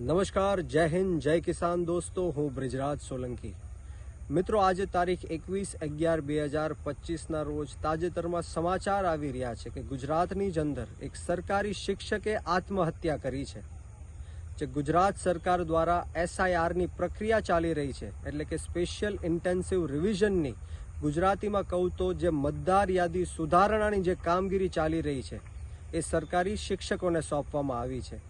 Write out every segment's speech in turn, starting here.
નમસ્કાર, જય હિન્દ, જય કિસાન દોસ્તો, હું બ્રિજરાજ સોલંકી. મિત્રો, આજે તારીખ એકવીસ અગિયાર બે હજાર પચીસના રોજ તાજેતરમાં સમાચાર આવી રહ્યા છે કે ગુજરાતની જ અંદર એક સરકારી શિક્ષકે આત્મહત્યા કરી છે. જે ગુજરાત સરકાર દ્વારા એસઆઈઆરની પ્રક્રિયા ચાલી રહી છે, એટલે કે સ્પેશિયલ ઇન્ટેન્સિવ રિવિઝનની ગુજરાતીમાં કહું તો જે મતદાર યાદી સુધારણાની જે કામગીરી ચાલી રહી છે, એ સરકારી શિક્ષકોને સોંપવામાં આવી છે.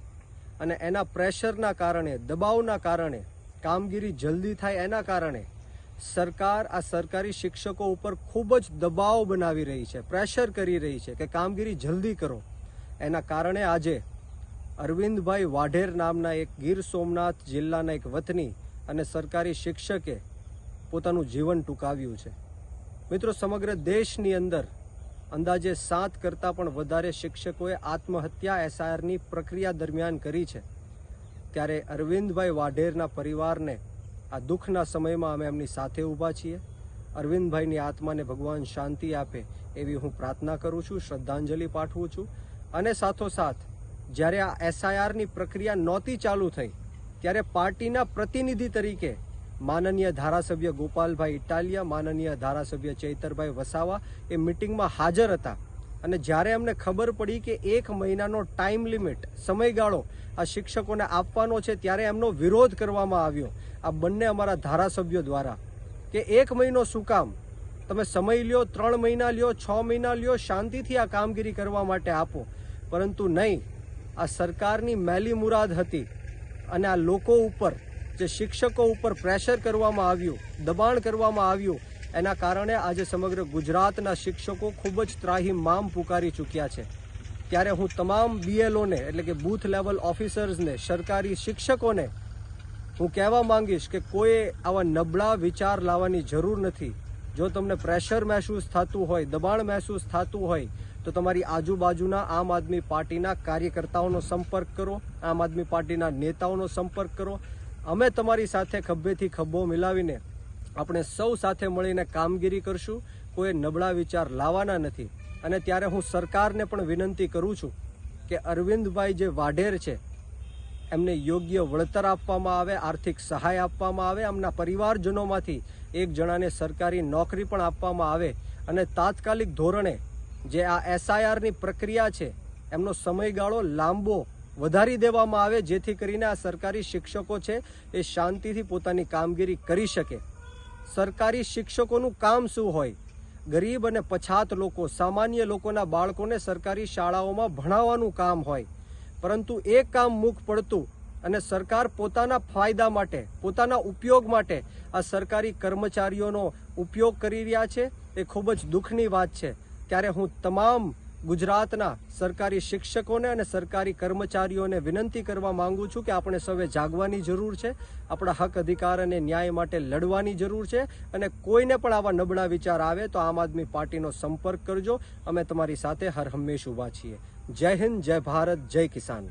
અને એના પ્રેશરના કારણે, દબાવના કારણે, કામગીરી જલ્દી થાય એના કારણે સરકાર, આ સરકારી શિક્ષકો ઉપર ખૂબ જ દબાવ બનાવી રહી છે, પ્રેશર કરી રહી છે કે કામગીરી જલ્દી કરો. એના કારણે આજે અરવિંદભાઈ વાઢેર નામના એક ગીર સોમનાથ જિલ્લાના એક વતની અને સરકારી શિક્ષકે પોતાનું જીવન ટૂંકાવ્યું છે. મિત્રો, સમગ્ર દેશની અંદર અંદાજે સાત કરતાં પણ વધારે શિક્ષકોએ આત્મહત્યા એસઆઈઆરની પ્રક્રિયા દરમિયાન કરી છે. ત્યારે અરવિંદભાઈ વાઢેરના પરિવારને આ દુઃખના સમયમાં અમે એમની સાથે ઊભા છીએ. અરવિંદભાઈની આત્માને ભગવાન શાંતિ આપે એવી હું પ્રાર્થના કરું છું, શ્રદ્ધાંજલિ પાઠવું છું. અને સાથોસાથ, જ્યારે આ એસઆઈઆરની પ્રક્રિયા નહોતી ચાલુ થઈ, ત્યારે પાર્ટીના પ્રતિનિધિ તરીકે માનનીય ધારાસભ્ય ગોપાલભાઈ ઇટાલિયા, માનનીય ધારાસભ્ય ચૈતરભાઈ વસાવા એ મિટિંગમાં હાજર હતા. અને જ્યારે અમને ખબર પડી કે એક મહિનાનો ટાઈમ લિમિટ, સમયગાળો આ શિક્ષકોને આપવાનો છે ત્યારે એમનો વિરોધ કરવામાં આવ્યો. આ બંને અમારા ધારાસભ્યો દ્વારા. કે એક મહિનો શું કામ? તમે સમય લ્યો, ત્રણ મહિના લ્યો, છ મહિના લ્યો, શાંતિથી આ કામગીરી કરવા માટે આપો. પરંતુ નહીં, આ સરકારની મેલી મુરાદ હતી અને આ લોકો ઉપર જે શિક્ષકો ઉપર પ્રેશર કરવામાં આવ્યું, દબાણ કરવામાં આવ્યું, એના કારણે આજે સમગ્ર ગુજરાતના શિક્ષકો ખૂબ જ ત્રાહી મામ પુકારી ચૂક્યા છે. ત્યારે હું તમામ બીએલઓને એટલે કે બૂથ લેવલ ઓફિસર્સને, સરકારી શિક્ષકોને, હું કહેવા માંગીશ કે કોઈ આવા નબળા વિચાર લાવવાની જરૂર નથી. જો તમને પ્રેશર મહેસૂસ થતું હોય, દબાણ મહેસૂસ થતું હોય, તો તમારી આજુબાજુના આમ આદમી પાર્ટીના કાર્યકર્તાઓનો સંપર્ક કરો, આમ આદમી પાર્ટીના નેતાઓનો સંપર્ક કરો અમે તમારી સાથે ખભેથી ખભો મિલાવીને આપણે સૌ સાથે મળીને કામગીરી કરશું. કોઈ નબળા વિચાર લાવવાના નથી. અને ત્યારે હું સરકારને પણ વિનંતી કરું છું કે અરવિંદભાઈ જે વાઢેર છે, એમને યોગ્ય વળતર આપવામાં આવે, આર્થિક સહાય આપવામાં આવે એમના પરિવારજનોમાંથી એક જણાને સરકારી નોકરી પણ આપવામાં આવે. અને તાત્કાલિક ધોરણે જે આ એસઆઈઆરની પ્રક્રિયા છે, એમનો સમયગાળો લાંબો વધારી દેવામાં આવે, જેથી કરીને આ સરકારી શિક્ષકો છે એ શાંતિથી પોતાની કામગીરી કરી શકે. સરકારી શિક્ષકોનું કામ શું હોય? ગરીબ અને પછાત લોકો, સામાન્ય લોકોના બાળકોને સરકારી શાળાઓમાં ભણાવવાનું કામ હોય. પરંતુ એ કામ મુખ પડતું અને સરકાર પોતાના ફાયદા માટે, પોતાના ઉપયોગ માટે આ સરકારી કર્મચારીઓનો ઉપયોગ કરી રહ્યા છે, એ ખૂબ જ દુઃખની વાત છે. ત્યારે હું તમામ ગુજરાતના સરકારી શિક્ષકોને અને સરકારી કર્મચારીઓને વિનંતી કરવા માંગુ છું કે આપણે સૌએ જાગવાની જરૂર છે, આપણા હક, અધિકાર અને ન્યાય માટે લડવાની જરૂર છે અને કોઈને પણ આવા નબળા વિચાર આવે તો આમ આદમી પાર્ટીનો સંપર્ક કરજો. અમે તમારી સાથે હર હંમેશ ઊભા છીએ. જય હિન્દ, જય ભારત, જય કિસાન.